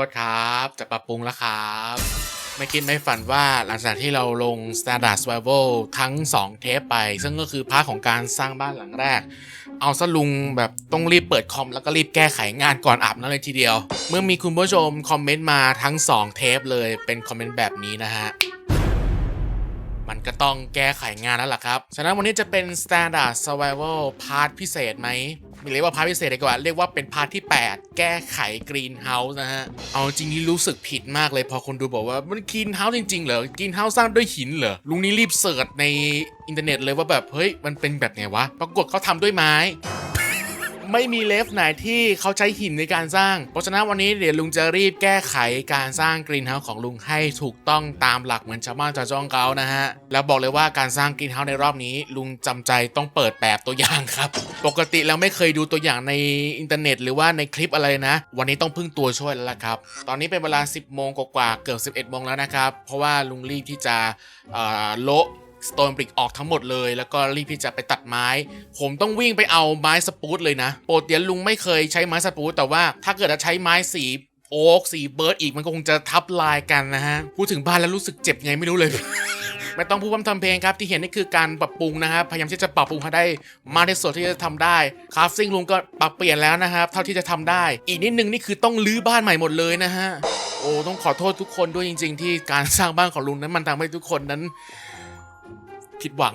ก็ครับ จะปรับปรุงแล้วครับ ไม่คิดไม่ฝันว่าหลังจากที่เราลง Standard Survival ทั้ง 2 เทปไป ซึ่งก็คือพาร์ทของการสร้างบ้านหลังแรก เอาซะลุงแบบต้องรีบเปิดคอมแล้วก็รีบแก้ไขงานก่อนอาบน้ำเลยทีเดียว เมื่อมีคุณผู้ชมคอมเมนต์มาทั้ง 2 เทปเลยเป็นคอมเมนต์แบบนี้นะฮะมันก็ต้องแก้ไขงานแล้วล่ะครับ ฉะนั้นวันนี้จะเป็น Standard Survival พาร์ทพิเศษไหม เรียกว่าพาร์ทพิเศษดีกว่า เรียกว่าเป็นพาร์ทที่ 8 แก้ไขกรีนเฮาส์นะฮะ เอาจริงนี่รู้สึกผิดมากเลยพอคนดูบอกว่ามันกรีนเฮาส์จริง ๆ เหรอกรีนเฮาส์สร้างด้วยหินเหรอ ลุงนี่รีบเสิร์ชในอินเทอร์เน็ตเลยว่าแบบเฮ้ยมันเป็นแบบไงวะ ปรากฏเขาทำด้วยไม้ ไม่มีเลฟไหนที่เขาใช้หินในการสร้าง เพราะฉะนั้นวันนี้เดี๋ยวลุงจะรีบแก้ไขการสร้างกรีนเฮาส์ของลุงให้ถูกต้องตามหลักเหมือนชาวบ้านชาวจ้องเขานะฮะ แล้วบอกเลยว่าการสร้างกรีนเฮาส์ในรอบนี้ ลุงจำใจต้องเปิดแบบตัวอย่างครับ ปกติแล้วไม่เคยดูตัวอย่างในอินเทอร์เน็ต หรือว่าในคลิปอะไรนะ วันนี้ต้องพึ่งตัวช่วยแล้วล่ะครับ ตอนนี้เป็นเวลา 10โมงกว่าเกือบ11โมงแล้วนะครับ เพราะว่าลุงรีบที่จะเอ่อโละ สโตนบริกออกทั้งหมดเลย แล้วก็รีบที่จะไปตัดไม้ ผมต้องวิ่งไปเอาไม้สปูตเลยนะโปรเดียนลุงไม่เคยใช้ไม้สปูตแต่ว่าถ้าเกิดจะใช้ไม้สีโอ๊กสีเบิร์ดอีกมันก็คงจะทับลายกันนะฮะ พูดถึงบ้านแล้วรู้สึกเจ็บไงไม่รู้เลย ไม่ต้องพูดพร่ำทำเพลงครับที่เห็นนี่คือการปรับปรุงนะครับพยายามที่จะปรับปรุงให้ได้มากที่สุดที่จะทำได้คราฟซิ่งลุงก็ปรับเปลี่ยนแล้วนะครับ เท่าที่จะทำได้ อีกนิดนึงนี่คือต้องรื้อบ้านใหม่หมดเลยนะฮะโอ้ต้องขอโทษทุกคนด้วยจริง ๆ ที่การสร้างบ้านของลุงนั้นมันทำให้ทุกคนนั้น ผิดหวัง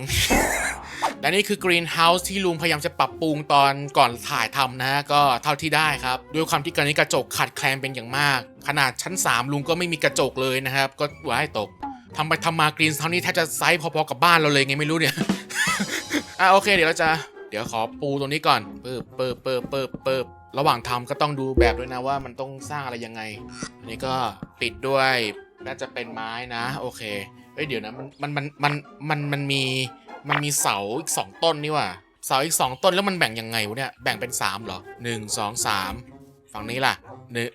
และนี่คือกรีนเฮาส์ที่ลุงพยายามจะปรับปรุงตอนก่อนถ่ายทำนะก็เท่าที่ได้ครับ ด้วยความที่กรณีกระจกขาดแคลนเป็นอย่างมาก ขนาดชั้น 3 ลุงก็ไม่มีกระจกเลยนะครับ ก็ว่าให้ตกทำไปทำมากรีนเฮาส์นี้แทบจะไซส์พอๆกับบ้านเราเลยไงไม่รู้เนี่ยอะโอเคเดี๋ยวเราจะเดี๋ยวขอปูตรงนี้ก่อนเปิบเปิบเปิบเปิบเปิบระหว่างทำก็ต้องดูแบบด้วยนะว่ามันต้องสร้างอะไรยังไง อันนี้ก็ปิดด้วยน่าจะเป็นไม้นะ โอเค เอ้ยเดี๋ยวนะมันมันมันมันมันมันมีมันมีเสาอีกสองต้นนี่ว่ะเสาอีกสองต้นแล้วมันแบ่งยังไงวะเนี่ยแบ่งเป็นสามเหรอหนึ่งสองสามฝั่งนี้ล่ะหนึ่ง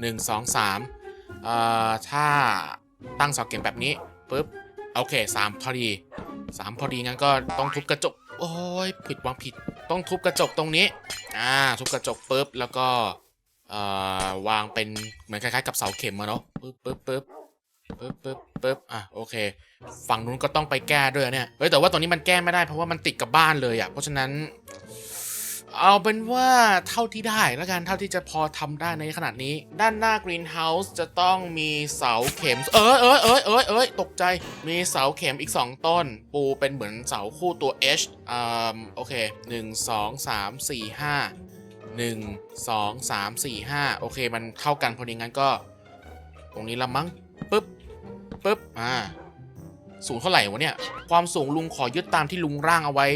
หนึ่งสองสามเอ่อถ้าตั้งเสาเข็มแบบนี้ปุ๊บโอเคสามพอดีสามพอดีงั้นก็ต้องทุบกระจกโอ้ยผิดวางผิดต้องทุบกระจกตรงนี้อ่าทุบกระจกปุ๊บแล้วก็เอ่อวางเป็นเหมือนคล้ายๆกับเสาเข็มอะเนาะปุ๊บปุ๊บปุ๊บ ปุ๊บปุ๊บปุ๊บอะโอเค ฝั่งนู้นก็ต้องไปแก้ด้วยเนี่ยเฮ้ยแต่ว่าตรงนี้มันแก้ไม่ได้เพราะว่ามันติดกับบ้านเลยอะ่ะเพราะฉะนั้น เอาเป็นว่าเท่าที่ได้แล้วกันเท่าที่จะพอทำได้ในขนาดนี้ ด้านหน้ากรีนเฮาส์จะต้องมีเสาเข็ม เอยเอยเอยเอยเอยตกใจมีเสาเข็มอีก 2 ต้น ปูเป็นเหมือนเสาคู่ตัว H อ่าโอเค 1 2 3 4 5 1 2 3 4 5 โอเค มันเท่ากันพอดีงั้นก็ ตรงนี้ละมั้ง ปึ๊บอ่าสูงเท่าไหร่วะเนี่ย ความสูงลุงขอยึดตามที่ลุงร่างเอาไว้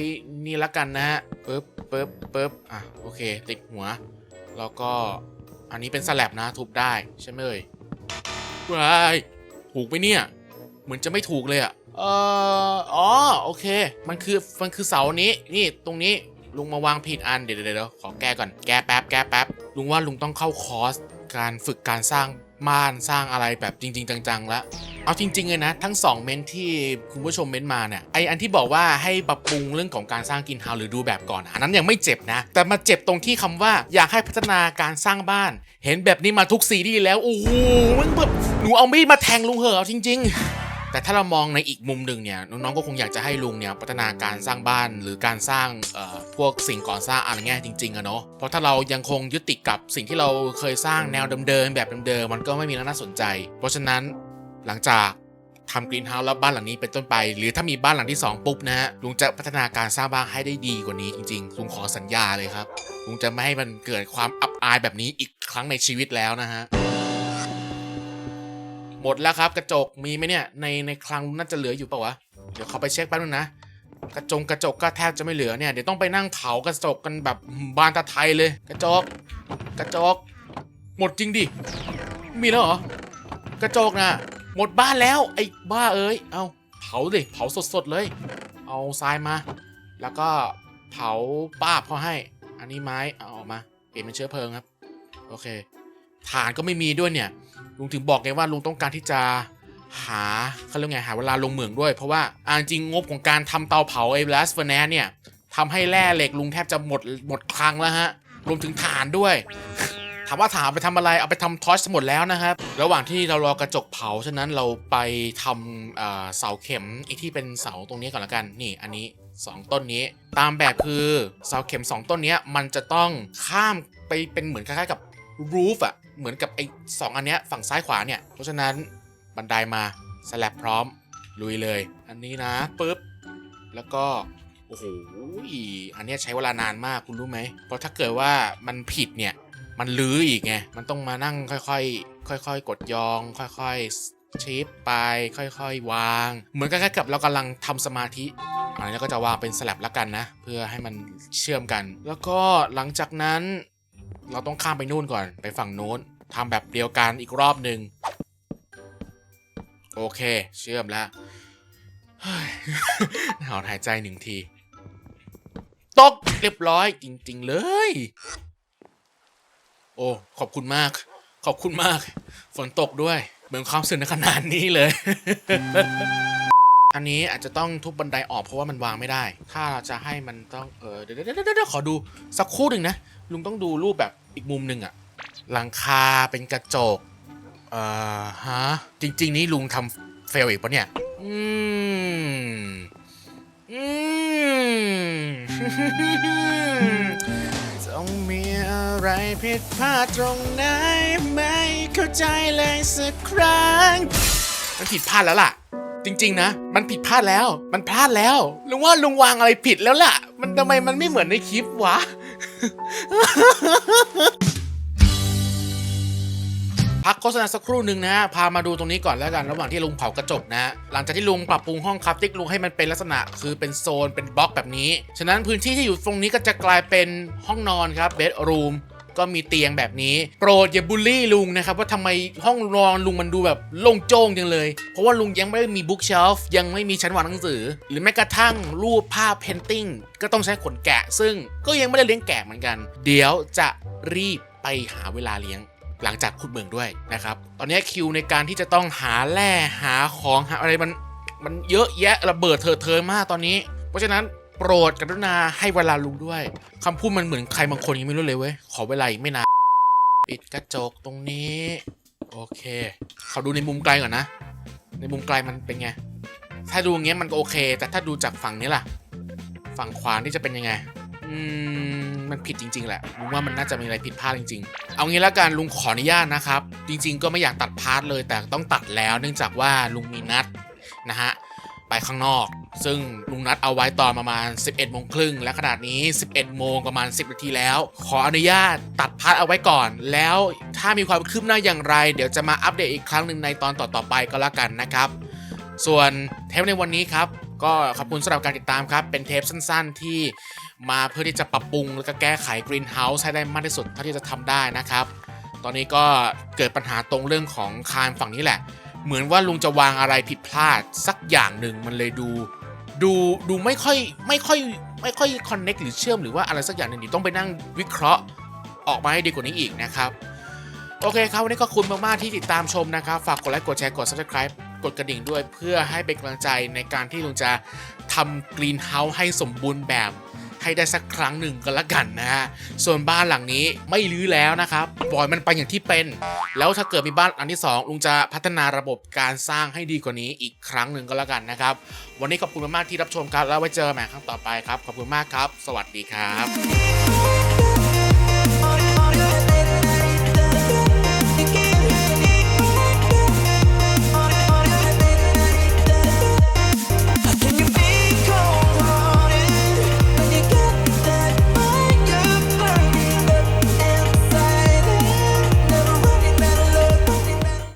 นี่ละกันนะฮะปึ๊บปึ๊บปึ๊บอะโอเค ติดหัว แล้วก็อันนี้เป็นสแลบนะทุบได้ใช่ไหมเอ่ยว้ายถูกไหมเนี่ย เหมือนจะไม่ถูกเลยอะเอออ๋อโอเค มันคือมันคือเสานี้นี่ตรงนี้ลุงมาวางผิดอันเดี๋ยวเดี๋ยวเดี๋ยวขอแก้ก่อนแก้แป๊บแก้แป๊บลุงว่าลุงต้องเข้าคอร์สการฝึกการสร้าง มานสร้างอะไรแบบจริง ๆ จังๆแล้วเอาจริงๆเลยนะ ทั้ง 2 เมนที่คุณผู้ชมเมนมาเนี่ยไออันที่บอกว่าให้ปรับปรุงเรื่องของการสร้างกินเฮาหรือดูแบบก่อน อันนั้นยังไม่เจ็บนะ แต่มาเจ็บตรงที่คำว่าอยากให้พัฒนาการสร้างบ้าน เห็นแบบนี้มาทุกซีรีส์แล้วโอ้โหมันแบบหนูเอามีดมาแทงลุงเหอเอาจริง ๆ แต่ถ้าเรามองในอีกมุมหนึ่งเนี่ยน้องๆก็คงอยากจะให้ลุงเนี่ยพัฒนาการสร้างบ้านหรือการสร้างพวกสิ่งก่อสร้างอะไรเงี้ยจริงๆอะเนาะเพราะถ้าเรายังคงยึดติดกับสิ่งที่เราเคยสร้างแนวเดิมๆแบบเดิมๆมันก็ไม่มีน่าสนใจ เพราะฉะนั้นหลังจากทำกรีนเฮาส์แล้วบ้านหลังนี้เป็นต้นไป หรือถ้ามีบ้านหลังที่ 2 ปุ๊บนะฮะลุงจะพัฒนาการสร้างบ้านให้ได้ดีกว่านี้จริงๆลุงขอสัญญาเลยครับลุงจะไม่ให้มันเกิดความอับอายแบบนี้อีกครั้งในชีวิตแล้วนะฮะ หมดแล้วครับกระจกมีไหมเนี่ยในในคลังน่าจะเหลืออยู่ปล่าวะเดี๋ยวเขาไปเช็คแป๊บนึงนะกระจงกระจกก็แทบจะไม่เหลือเนี่ยเดี๋ยวต้องไปนั่งเผากระจกกันแบบบานตาไทยเลย กระจกกระจก หมดจริงดิมีแล้วเหรอกระจกนะหมดบ้านแล้วไอ้บ้าเอ้ยเอาเผาดิเผาสดๆเลย เอาทรายมา แล้วก็เผาป้าบเขาให้ อันนี้ไม้เอาออกมาเปลี่ยนเป็นเชื้อเพลิงครับ โอเค ฐานก็ไม่มีด้วยเนี่ยลุงถึงบอกไงว่าลุงต้องการที่จะหาเขาเรียกไงหาเวลาลงเหมืองด้วย เพราะว่าอ่าจริงงบของการทำเตาเผาไอ้แลสเฟอร์แนสเนี่ยทำให้แร่เหล็กลุงแทบจะหมดหมดคลังแล้วฮะรวมถึงฐานด้วย ถามว่าถามไปทำอะไรเอาไปทำทอชหมดแล้วนะครับ ระหว่างที่เรารอกระจกเผาฉะนั้นเราไปทำเสาเข็มไอที่เป็นเสาตรงนี้ก่อนละกันนี่อันนี้ 2 ต้นนี้ ตามแบบคือเสาเข็ม 2 ต้นนี้มันจะต้องข้ามไปเป็นเหมือนคล้ายๆกับ รูฟอะเหมือนกับไอ้สองอันเนี้ยฝั่งซ้ายขวาเนี่ย เพราะฉะนั้นบันไดมาสแลบพร้อม ลุยเลย อันนี้นะปุ๊บ แล้วก็ โอ้โหอันเนี้ยใช้เวลานานมากคุณรู้ไหม เพราะถ้าเกิดว่ามันผิดเนี่ย มันลื้ออีกไง มันต้องมานั่งค่อยๆ ค่อยๆ กดยอง ค่อยๆชิปไป ค่อยๆ วาง เหมือนกับกับเรากำลังทำสมาธิอันนี้ก็จะวางเป็นสลับแล้วกันนะ เพื่อให้มันเชื่อมกัน แล้วก็หลังจากนั้น เราต้องข้ามไปนู่นก่อนไปฝั่งโน้นทำแบบเดียวกันอีกรอบหนึ่งโอเค เชื่อมแล้วถอนหายใจหนึ่งที ตกเรียบร้อยจริง ๆ เลย โอ้ ขอบคุณมาก ขอบคุณมาก ฝนตกด้วย เหมือนความสึกในขนาดนี้เลย อันนี้อาจจะต้องทุบบันไดออกเพราะว่ามันวางไม่ได้ ถ้าเราจะให้มันต้องเออเดี๋ยวเดี๋ยวเดี๋ยวขอดูสักครู่หนึ่งนะ ลุงต้องดูรูปแบบอีกมุมหนึ่งอะหลังคาเป็นกระจกเอ่อฮะจริง ๆ นี่ลุงทำเฟลอีกปะเนี่ย อืม อืมต้องมีอะไรผิดพลาดตรงไหนไม่เข้าใจเลยสักครั้งมันผิดพลาดแล้วล่ะ จริง ๆ นะ มันผิดพลาดแล้ว มันพลาดแล้ว ลุงว่าลุงวางอะไรผิดแล้วล่ะ มันทำไมมันไม่เหมือนในคลิปวะ พักโฆษณาสักครู่หนึ่งนะฮะ พามาดูตรงนี้ก่อนแล้วกัน ระหว่างที่ลุงเผากระจกนะฮะ หลังจากที่ลุงปรับปรุงห้องคราฟติ้งลุงให้มันเป็นลักษณะคือเป็นโซนเป็นบล็อกแบบนี้ ฉะนั้นพื้นที่ที่อยู่ตรงนี้ก็จะกลายเป็นห้องนอนครับเบดรูม ก็มีเตียงแบบนี้ โปรดอย่าบูลลี่ลุงนะครับว่าทำไมห้องนอนลุงมันดูแบบโล่งโจ้งจังเลย เพราะว่าลุงยังไม่ได้มีบุ๊กเชลฟ์ยังไม่มีชั้นวางหนังสือ หรือแม้กระทั่งรูปภาพเพนติ้งก็ต้องใช้ขนแกะ ซึ่งก็ยังไม่ได้เลี้ยงแกะเหมือนกัน เดี๋ยวจะรีบไปหาเวลาเลี้ยงหลังจากขุดเมืองด้วยนะครับ ตอนนี้คิวในการที่จะต้องหาแร่หาของหาอะไรมันมันเยอะแยะระเบิดเถิดเทิงมากตอนนี้ เพราะฉะนั้น โปรดกรุณาให้เวลาลุงด้วยคำพูดมันเหมือนใครบางคนยังไม่รู้เลยเว้ย ขอเวลาอีกไม่นานปิดกระจกตรงนี้ โอเคเขาดูในมุมไกลก่อนนะ ในมุมไกลมันเป็นไง ถ้าดูอย่างเงี้ยมันก็โอเค แต่ถ้าดูจากฝั่งนี้ล่ะ ฝั่งขวานี่จะเป็นยังไง อืม มันผิดจริง ๆ แหละลุงว่ามันน่าจะมีอะไรผิดพลาดจริง ๆ เอางี้แล้วกันลุงขออนุญาตนะครับ จริง ๆ ก็ไม่อยากตัดพาร์ทเลย แต่ต้องตัดแล้ว เนื่องจากว่าลุงมีนัดนะฮะ ไปข้างนอก ซึ่งลุงนัดเอาไว้ตอนประมาณ 11โมงครึ่งและขนาดนี้ 11 โมงประมาณ 10นาทีแล้ว ขออนุญาตตัดพาร์ทเอาไว้ก่อน แล้วถ้ามีความคืบหน้าอย่างไร เดี๋ยวจะมาอัปเดตอีกครั้งหนึ่งในตอนต่อๆไปก็แล้วกันนะครับ ส่วนเทปในวันนี้ครับ ก็ขอบคุณสำหรับการติดตามครับ เป็นเทปสั้นๆ ที่มาเพื่อที่จะปรับปรุงแล้วก็แก้ไข Greenhouse ให้ได้มากที่สุดเท่าที่จะทำได้นะครับ ตอนนี้ก็เกิดปัญหาตรงเรื่องของคานฝั่งนี้แหละ เหมือนว่าลุงจะวางอะไรผิดพลาดสักอย่างหนึ่งมันเลยดู ดูดูไม่ค่อยไม่ค่อยไม่ค่อยคอนเน็กหรือเชื่อมหรือว่าอะไรสักอย่างหนึ่งต้องไปนั่งวิเคราะห์ออกมาให้ดีกว่านี้อีกนะครับโอเคครับวันนี้ก็ขอบคุณมากๆที่ติดตามชมนะครับ ฝากกดไลค์กดแชร์กด subscribe กดกระดิ่งด้วยเพื่อให้เป็นกำลังใจในการที่ลุงจะทำกรีนเฮาส์ให้สมบูรณ์แบบ ให้ได้สักครั้งหนึ่งก็แล้วกันนะฮะส่วนบ้านหลังนี้ไม่รื้อแล้วนะครับปล่อยมันไปอย่างที่เป็น แล้วถ้าเกิดมีบ้านหลังที่ 2 ลุงจะพัฒนาระบบการสร้างให้ดีกว่านี้อีกครั้งหนึ่งก็แล้วกันนะครับ วันนี้ขอบคุณมากๆที่รับชมครับแล้วไว้เจอกันใหม่ครั้งต่อไปครับ ขอบคุณมากครับ สวัสดีครับ